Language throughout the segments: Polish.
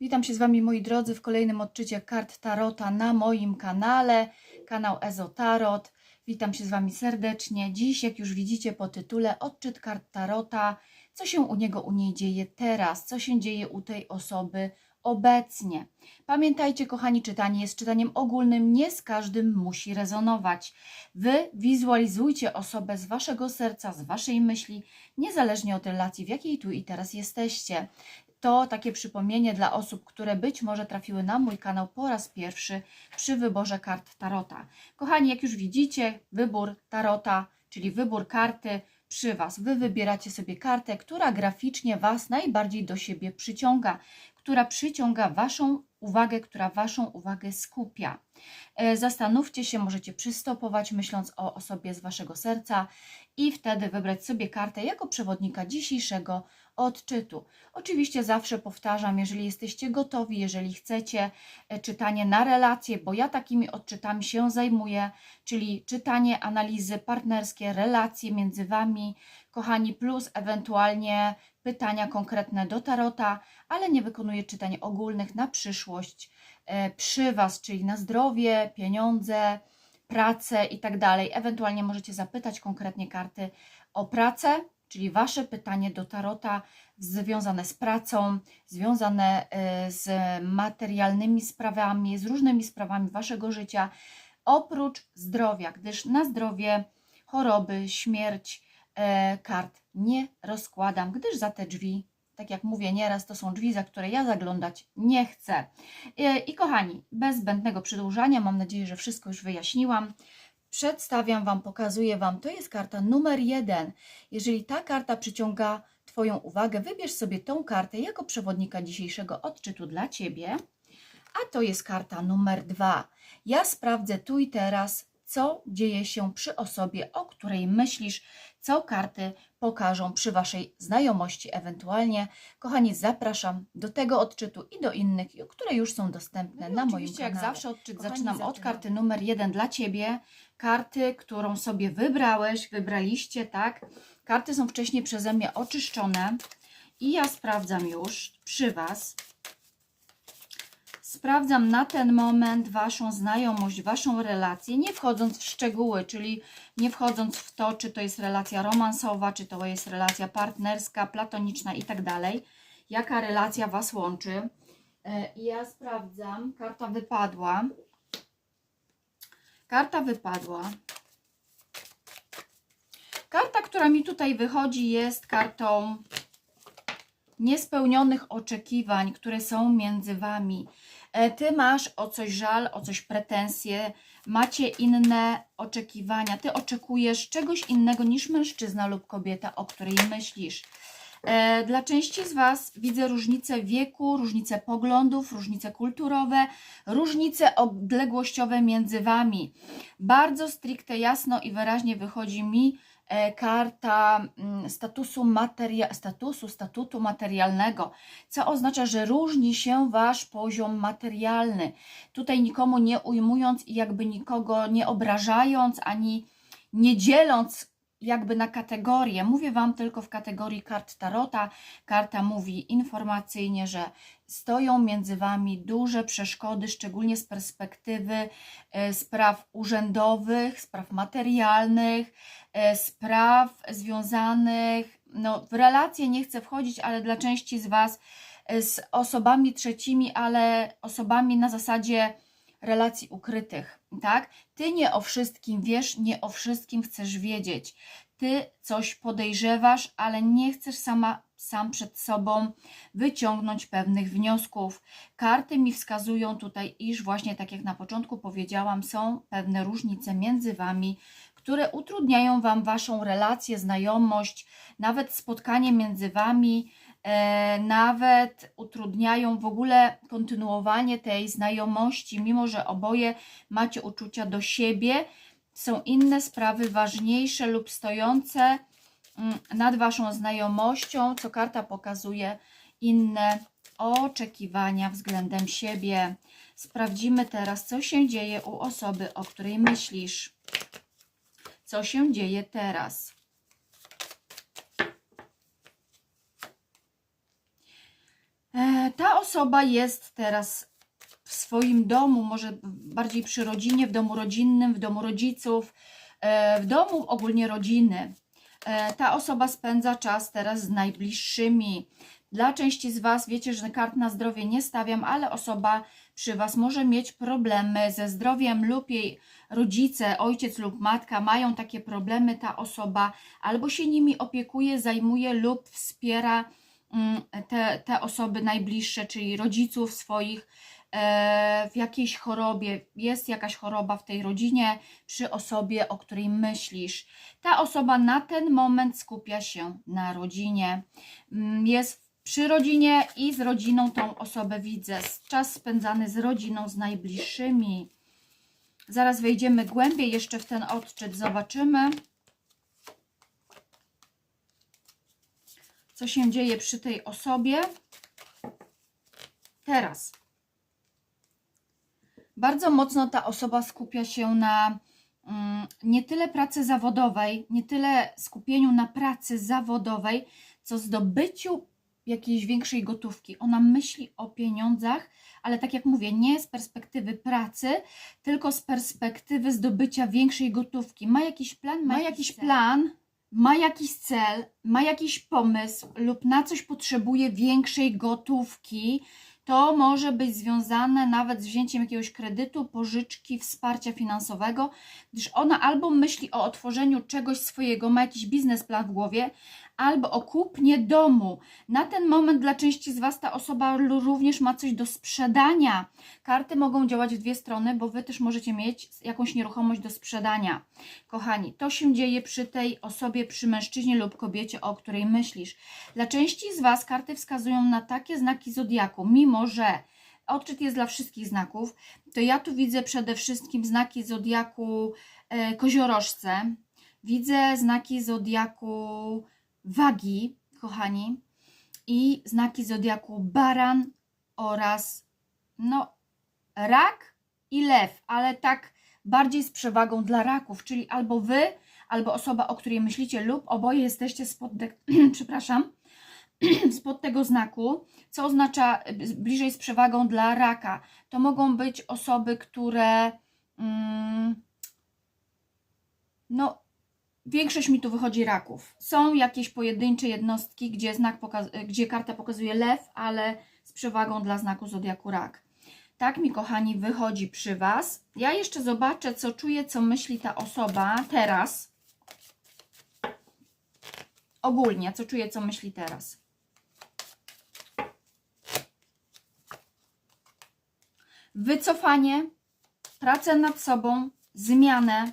Witam się z Wami, moi drodzy, w kolejnym odczycie kart Tarota na moim kanale, kanał Ezotarot. Witam się z Wami serdecznie. Dziś, jak już widzicie po tytule, odczyt kart Tarota, co się u niego, u niej dzieje teraz, co się dzieje u tej osoby obecnie. Pamiętajcie, kochani, czytanie jest czytaniem ogólnym, nie z każdym musi rezonować. Wy wizualizujcie osobę z Waszego serca, z Waszej myśli, niezależnie od relacji, w jakiej tu i teraz jesteście to takie przypomnienie dla osób, które być może trafiły na mój kanał po raz pierwszy przy wyborze kart Tarota. Kochani, jak już widzicie, wybór Tarota, czyli wybór karty przy Was. Wy wybieracie sobie kartę, która graficznie Was najbardziej do siebie przyciąga, która przyciąga Waszą uwagę, która Waszą uwagę skupia. E, Zastanówcie się, możecie przystopować, myśląc o osobie z Waszego serca i wtedy wybrać sobie kartę jako przewodnika dzisiejszego odczytu. Oczywiście zawsze powtarzam, jeżeli jesteście gotowi, jeżeli chcecie e, czytanie na relacje, bo ja takimi odczytami się zajmuję, czyli czytanie, analizy partnerskie, relacje między Wami, kochani, plus ewentualnie pytania konkretne do tarota, ale nie wykonuję czytań ogólnych na przyszłość e, przy Was, czyli na zdrowie, pieniądze, pracę i tak dalej. Ewentualnie możecie zapytać konkretnie karty o pracę, czyli Wasze pytanie do tarota związane z pracą, związane e, z materialnymi sprawami, z różnymi sprawami Waszego życia, oprócz zdrowia, gdyż na zdrowie, choroby, śmierć e, kart nie rozkładam, gdyż za te drzwi, tak jak mówię nieraz, to są drzwi, za które ja zaglądać nie chcę. E, I kochani, bez zbędnego przedłużania, mam nadzieję, że wszystko już wyjaśniłam. Przedstawiam Wam, pokazuję Wam, to jest karta numer jeden. Jeżeli ta karta przyciąga Twoją uwagę, wybierz sobie tą kartę jako przewodnika dzisiejszego odczytu dla Ciebie. A to jest karta numer dwa. Ja sprawdzę tu i teraz, co dzieje się przy osobie, o której myślisz, co karty pokażą przy Waszej znajomości ewentualnie. Kochani, zapraszam do tego odczytu i do innych, które już są dostępne No na moim kanale. jak zawsze odczyt Kochani, zaczynam od karty numer jeden dla Ciebie. Karty, którą sobie wybrałeś, wybraliście, tak? Karty są wcześniej przeze mnie oczyszczone i ja sprawdzam już przy Was. Sprawdzam na ten moment Waszą znajomość, Waszą relację, nie wchodząc w szczegóły, czyli nie wchodząc w to, czy to jest relacja romansowa, czy to jest relacja partnerska, platoniczna i tak dalej. Jaka relacja Was łączy. E, ja sprawdzam, karta wypadła. Karta wypadła. Karta, która mi tutaj wychodzi, jest kartą niespełnionych oczekiwań, które są między Wami. E, Ty masz o coś żal, o coś pretensje, macie inne oczekiwania. Ty oczekujesz czegoś innego niż mężczyzna lub kobieta, o której myślisz. E, Dla części z Was widzę różnice wieku, różnice poglądów, różnice kulturowe, różnice odległościowe między Wami. Bardzo stricte, jasno i wyraźnie wychodzi mi karta mm, statusu, materia, statusu, statutu materialnego, co oznacza, że różni się Wasz poziom materialny. Tutaj nikomu nie ujmując i jakby nikogo nie obrażając, ani nie dzieląc jakby na kategorie. Mówię Wam tylko w kategorii kart Tarota. Karta mówi informacyjnie, że stoją między Wami duże przeszkody, szczególnie z perspektywy e, spraw urzędowych, spraw materialnych, e, spraw związanych, no w relacje nie chcę wchodzić, ale dla części z Was e, z osobami trzecimi, ale osobami na zasadzie relacji ukrytych, tak? Ty nie o wszystkim wiesz, nie o wszystkim chcesz wiedzieć. Ty coś podejrzewasz, ale nie chcesz sama sam przed sobą wyciągnąć pewnych wniosków. Karty mi wskazują tutaj, iż właśnie tak jak na początku powiedziałam, są pewne różnice między wami, które utrudniają wam waszą relację, znajomość, nawet spotkanie między wami, e, nawet utrudniają w ogóle kontynuowanie tej znajomości, mimo że oboje macie uczucia do siebie. Są inne sprawy ważniejsze lub stojące nad Waszą znajomością, co karta pokazuje, inne oczekiwania względem siebie. Sprawdzimy teraz, co się dzieje u osoby, o której myślisz. Co się dzieje teraz? E, Ta osoba jest teraz w swoim domu, może bardziej przy rodzinie, w domu rodzinnym, w domu rodziców, e, w domu ogólnie rodziny. E, Ta osoba spędza czas teraz z najbliższymi. Dla części z Was wiecie, że kart na zdrowie nie stawiam, ale osoba przy Was może mieć problemy ze zdrowiem lub jej rodzice, ojciec lub matka mają takie problemy, ta osoba albo się nimi opiekuje, zajmuje lub wspiera mm, te, te osoby najbliższe, czyli rodziców swoich w jakiejś chorobie. Jest jakaś choroba w tej rodzinie przy osobie, o której myślisz. Ta osoba na ten moment skupia się na rodzinie. Mm, Jest przy rodzinie i z rodziną tą osobę widzę. Czas spędzany z rodziną, z najbliższymi. Zaraz wejdziemy głębiej jeszcze w ten odczyt, zobaczymy. Co się dzieje przy tej osobie? Teraz. Bardzo mocno ta osoba skupia się na mm, nie tyle pracy zawodowej, nie tyle skupieniu na pracy zawodowej, co zdobyciu jakiejś większej gotówki. Ona myśli o pieniądzach, ale tak jak mówię, nie z perspektywy pracy, tylko z perspektywy zdobycia większej gotówki. Ma jakiś plan, ma, jakiś plan, ma jakiś cel, ma jakiś pomysł lub na coś potrzebuje większej gotówki. To może być związane nawet z wzięciem jakiegoś kredytu, pożyczki, wsparcia finansowego, gdyż ona albo myśli o otworzeniu czegoś swojego, ma jakiś biznesplan w głowie, albo o kupnie domu. Na ten moment dla części z Was ta osoba również ma coś do sprzedania. Karty mogą działać w dwie strony, bo Wy też możecie mieć jakąś nieruchomość do sprzedania. Kochani, to się dzieje przy tej osobie, przy mężczyźnie lub kobiecie, o której myślisz. Dla części z Was karty wskazują na takie znaki zodiaku, mimo że odczyt jest dla wszystkich znaków, to ja tu widzę przede wszystkim znaki zodiaku e, koziorożce, widzę znaki zodiaku wagi, kochani, i znaki zodiaku baran oraz no rak i lew, ale tak bardziej z przewagą dla raków, czyli albo wy, albo osoba, o której myślicie, lub oboje jesteście spod, przepraszam, spod tego znaku, co oznacza y, bliżej z przewagą dla raka. To mogą być osoby, które mm, no Większość mi tu wychodzi raków. Są jakieś pojedyncze jednostki, gdzie, znak gdzie karta pokazuje lew, ale z przewagą dla znaku zodiaku rak. Tak mi, kochani, wychodzi przy Was. Ja jeszcze zobaczę, co czuje, co myśli ta osoba teraz. Ogólnie, co czuje, co myśli teraz. Wycofanie, pracę nad sobą, zmianę,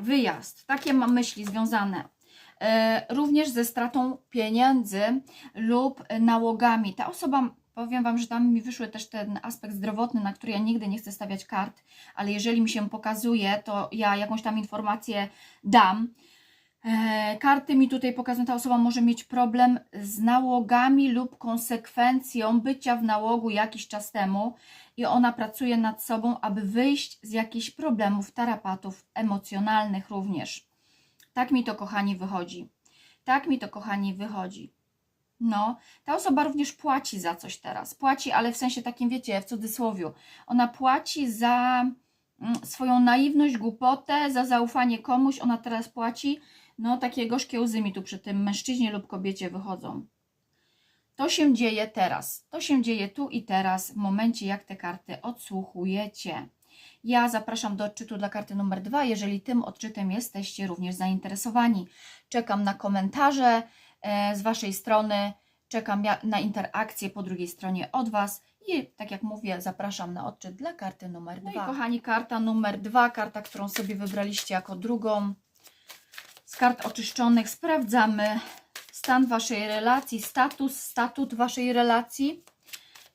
wyjazd. Takie mam myśli związane. E, Również ze stratą pieniędzy lub nałogami. Ta osoba, powiem Wam, że tam mi wyszły też ten aspekt zdrowotny, na który ja nigdy nie chcę stawiać kart, ale jeżeli mi się pokazuje, to ja jakąś tam informację dam. E, Karty mi tutaj pokazują, ta osoba może mieć problem z nałogami lub konsekwencją bycia w nałogu jakiś czas temu i ona pracuje nad sobą, aby wyjść z jakichś problemów, tarapatów emocjonalnych również. Tak mi to, kochani, wychodzi. Tak mi to, kochani, wychodzi. No, ta osoba również płaci za coś teraz. Płaci, ale w sensie takim, wiecie, w cudzysłowiu. Ona płaci za mm, swoją naiwność, głupotę, za zaufanie komuś. Ona teraz płaci. No, takie gorzkie łzy mi tu przy tym mężczyźnie lub kobiecie wychodzą. To się dzieje teraz. To się dzieje tu i teraz, w momencie jak te karty odsłuchujecie. Ja zapraszam do odczytu dla karty numer dwa, jeżeli tym odczytem jesteście również zainteresowani. Czekam na komentarze e, z Waszej strony, czekam na interakcję po drugiej stronie od Was i tak jak mówię, zapraszam na odczyt dla karty numer dwa. No i kochani, karta numer dwa, karta, którą sobie wybraliście jako drugą. Z kart oczyszczonych sprawdzamy stan Waszej relacji, status, statut Waszej relacji.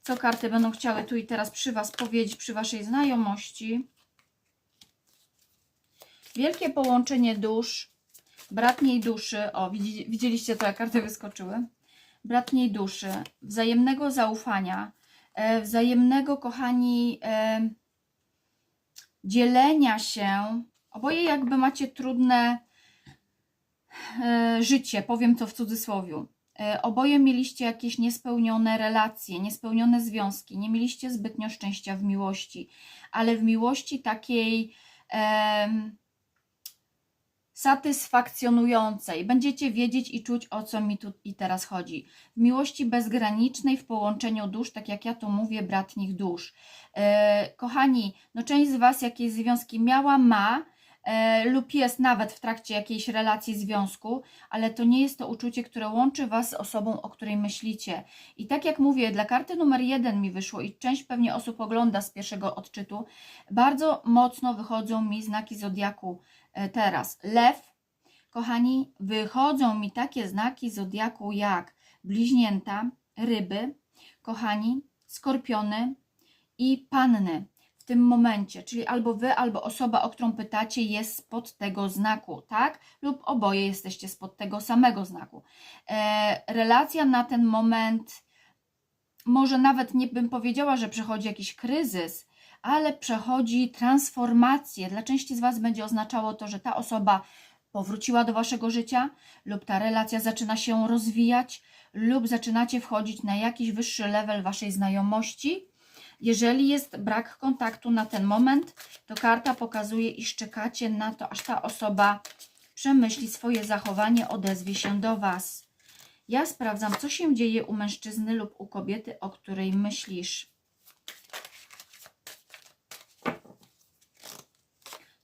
Co karty będą chciały tu i teraz przy Was powiedzieć, przy Waszej znajomości. Wielkie połączenie dusz, bratniej duszy. O, widzi, widzieliście to, jak karty wyskoczyły? Bratniej duszy, wzajemnego zaufania, e, wzajemnego, kochani, e, dzielenia się. Oboje jakby macie trudne życie, powiem to w cudzysłowie. E, Oboje mieliście jakieś niespełnione relacje, niespełnione związki, nie mieliście zbytnio szczęścia w miłości, ale w miłości takiej em, satysfakcjonującej. Będziecie wiedzieć i czuć, o co mi tu i teraz chodzi. W miłości bezgranicznej, w połączeniu dusz, tak jak ja to mówię, bratnich dusz. E, kochani, no część z Was jakieś związki miała, ma, e, lub jest nawet w trakcie jakiejś relacji, związku, ale to nie jest to uczucie, które łączy Was z osobą, o której myślicie. I tak jak mówię, dla karty numer jeden mi wyszło i część pewnie osób ogląda z pierwszego odczytu, bardzo mocno wychodzą mi znaki zodiaku e, teraz. Lew, kochani, wychodzą mi takie znaki zodiaku jak bliźnięta, ryby, kochani, skorpiony i panny tym momencie, czyli albo wy, albo osoba, o którą pytacie, jest spod tego znaku, tak? Lub oboje jesteście spod tego samego znaku. E, relacja na ten moment, może nawet nie bym powiedziała, że przechodzi jakiś kryzys, ale przechodzi transformację. Dla części z Was będzie oznaczało to, że ta osoba powróciła do Waszego życia, lub ta relacja zaczyna się rozwijać, lub zaczynacie wchodzić na jakiś wyższy level Waszej znajomości. Jeżeli jest brak kontaktu na ten moment, to karta pokazuje, iż czekacie na to, aż ta osoba przemyśli swoje zachowanie, odezwie się do Was. Ja sprawdzam, co się dzieje u mężczyzny lub u kobiety, o której myślisz.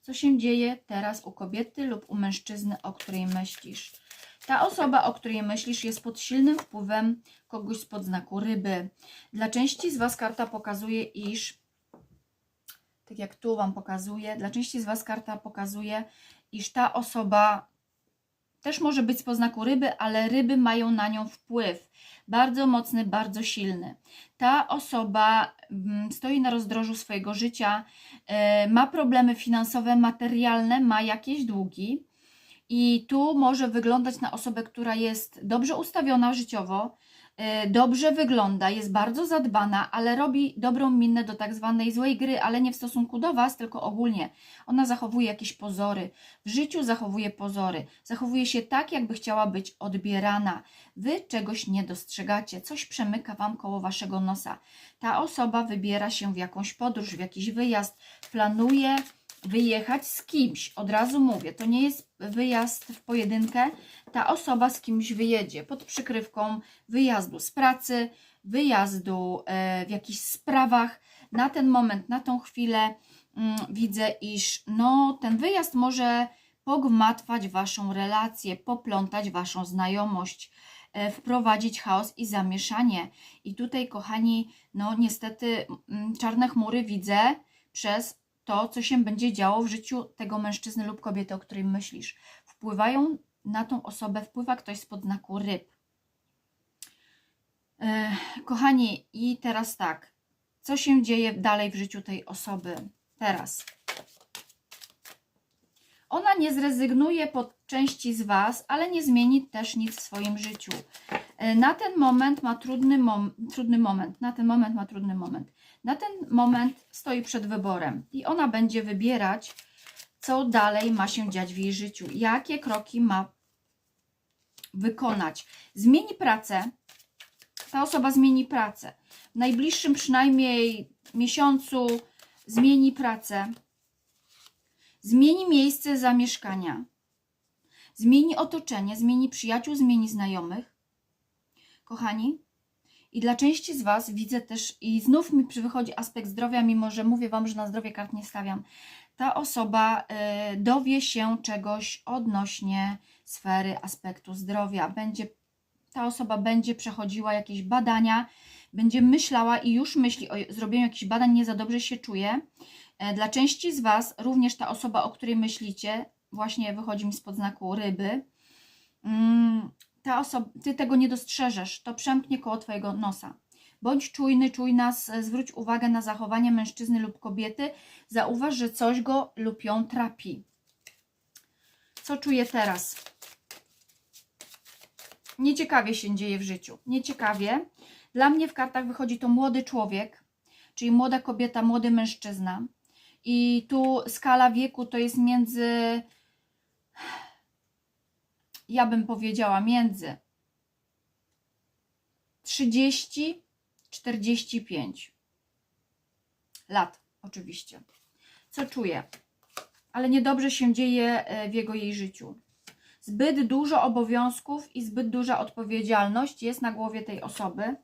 Co się dzieje teraz u kobiety lub u mężczyzny, o której myślisz? Ta osoba, o której myślisz, jest pod silnym wpływem kogoś spod znaku ryby. Dla części z Was karta pokazuje, iż, tak jak tu Wam pokazuje, dla części z Was karta pokazuje, iż ta osoba też może być z poznaku ryby, ale ryby mają na nią wpływ. Bardzo mocny, bardzo silny. Ta osoba mm, stoi na rozdrożu swojego życia, e, ma problemy finansowe, materialne, ma jakieś długi. I tu może wyglądać na osobę, która jest dobrze ustawiona życiowo, e, dobrze wygląda, jest bardzo zadbana, ale robi dobrą minę do tak zwanej złej gry, ale nie w stosunku do Was, tylko ogólnie. Ona zachowuje jakieś pozory. W życiu zachowuje pozory. Zachowuje się tak, jakby chciała być odbierana. Wy czegoś nie dostrzegacie, coś przemyka Wam koło Waszego nosa. Ta osoba wybiera się w jakąś podróż, w jakiś wyjazd, planuje wyjechać z kimś. Od razu mówię, to nie jest wyjazd w pojedynkę. Ta osoba z kimś wyjedzie pod przykrywką wyjazdu z pracy, wyjazdu e, w jakichś sprawach. Na ten moment, na tą chwilę mm, widzę, iż no, ten wyjazd może pogmatwać Waszą relację, poplątać Waszą znajomość, e, wprowadzić chaos i zamieszanie. I tutaj, kochani, no niestety mm, czarne chmury widzę przez to, co się będzie działo w życiu tego mężczyzny lub kobiety, o której myślisz. Wpływają na tą osobę, wpływa ktoś spod znaku ryb. Kochani, i teraz tak, co się dzieje dalej w życiu tej osoby? Teraz. Ona nie zrezygnuje pod części z Was, ale nie zmieni też nic w swoim życiu. E, Na ten moment ma trudny, mom trudny moment. Na ten moment ma trudny moment. Na ten moment stoi przed wyborem i ona będzie wybierać, co dalej ma się dziać w jej życiu, jakie kroki ma wykonać. Zmieni pracę, ta osoba zmieni pracę. W najbliższym przynajmniej miesiącu zmieni pracę, zmieni miejsce zamieszkania, zmieni otoczenie, zmieni przyjaciół, zmieni znajomych. Kochani, i dla części z Was widzę też, i znów mi wychodzi aspekt zdrowia, mimo że mówię Wam, że na zdrowie kart nie stawiam. Ta osoba y, dowie się czegoś odnośnie sfery aspektu zdrowia. Będzie, ta osoba będzie przechodziła jakieś badania, będzie myślała i już myśli o zrobieniu jakichś badań, nie za dobrze się czuje. E, Dla części z Was, również ta osoba, o której myślicie, właśnie wychodzi mi spod znaku ryby, mm, ta osoba, ty tego nie dostrzeżesz, to przemknie koło twojego nosa. Bądź czujny, czujna, s- zwróć uwagę na zachowanie mężczyzny lub kobiety, zauważ, że coś go lub ją trapi. Co czuję teraz? Nieciekawie się dzieje w życiu. Nieciekawie. Dla mnie w kartach wychodzi to młody człowiek, czyli młoda kobieta, młody mężczyzna. I tu skala wieku to jest między ja bym powiedziała między 30, 45 lat, oczywiście. Co czuje? Ale niedobrze się dzieje e, w jego jej życiu. Zbyt dużo obowiązków i zbyt duża odpowiedzialność jest na głowie tej osoby.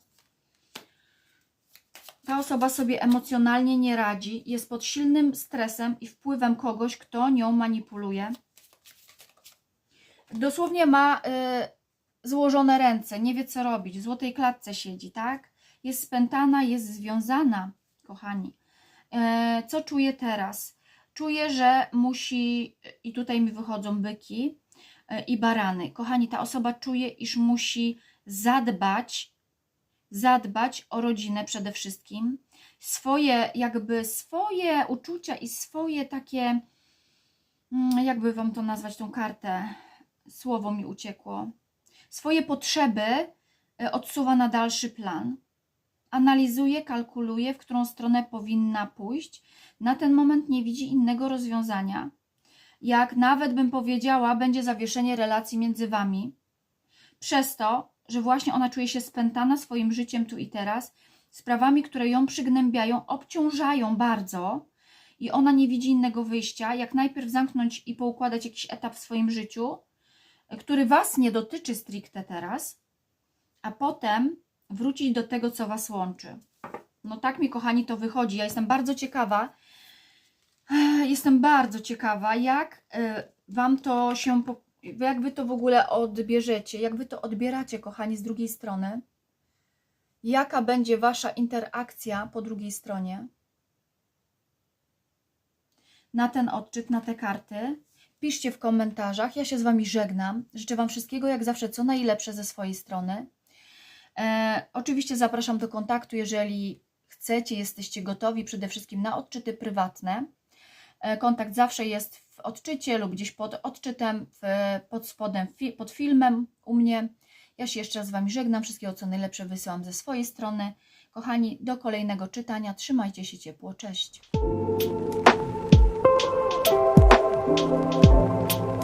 Ta osoba sobie emocjonalnie nie radzi, jest pod silnym stresem i wpływem kogoś, kto nią manipuluje. Dosłownie ma y, złożone ręce, nie wie co robić, w złotej klatce siedzi, tak? Jest spętana, jest związana, kochani. E, co czuje teraz? Czuje, że musi, i tutaj mi wychodzą byki e, i barany. Kochani, ta osoba czuje, iż musi zadbać, zadbać o rodzinę przede wszystkim. Swoje, jakby swoje uczucia i swoje takie, mm, jakby wam to nazwać, tą kartę, słowo mi uciekło. Swoje potrzeby e, odsuwa na dalszy plan analizuje, kalkuluje, w którą stronę powinna pójść. Na ten moment nie widzi innego rozwiązania. Jak nawet bym powiedziała, będzie zawieszenie relacji między wami, przez to, że właśnie ona czuje się spętana swoim życiem tu i teraz, sprawami, które ją przygnębiają, obciążają bardzo i ona nie widzi innego wyjścia, jak najpierw zamknąć i poukładać jakiś etap w swoim życiu, który was nie dotyczy stricte teraz, a potem wrócić do tego, co Was łączy. No tak mi, kochani, to wychodzi. Ja jestem bardzo ciekawa, jestem bardzo ciekawa, jak y, Wam to się, jak Wy to w ogóle odbierzecie, jak Wy to odbieracie, kochani, z drugiej strony. Jaka będzie Wasza interakcja po drugiej stronie? Na ten odczyt, na te karty. Piszcie w komentarzach. Ja się z Wami żegnam. Życzę Wam wszystkiego, jak zawsze, co najlepsze ze swojej strony. E, oczywiście zapraszam do kontaktu, jeżeli chcecie, jesteście gotowi przede wszystkim na odczyty prywatne. E, kontakt zawsze jest w odczycie lub gdzieś pod odczytem, w, pod spodem, fi, pod filmem u mnie. Ja się jeszcze raz z Wami żegnam. Wszystkiego co najlepsze wysyłam ze swojej strony. Kochani, do kolejnego czytania. Trzymajcie się ciepło. Cześć. Thank you.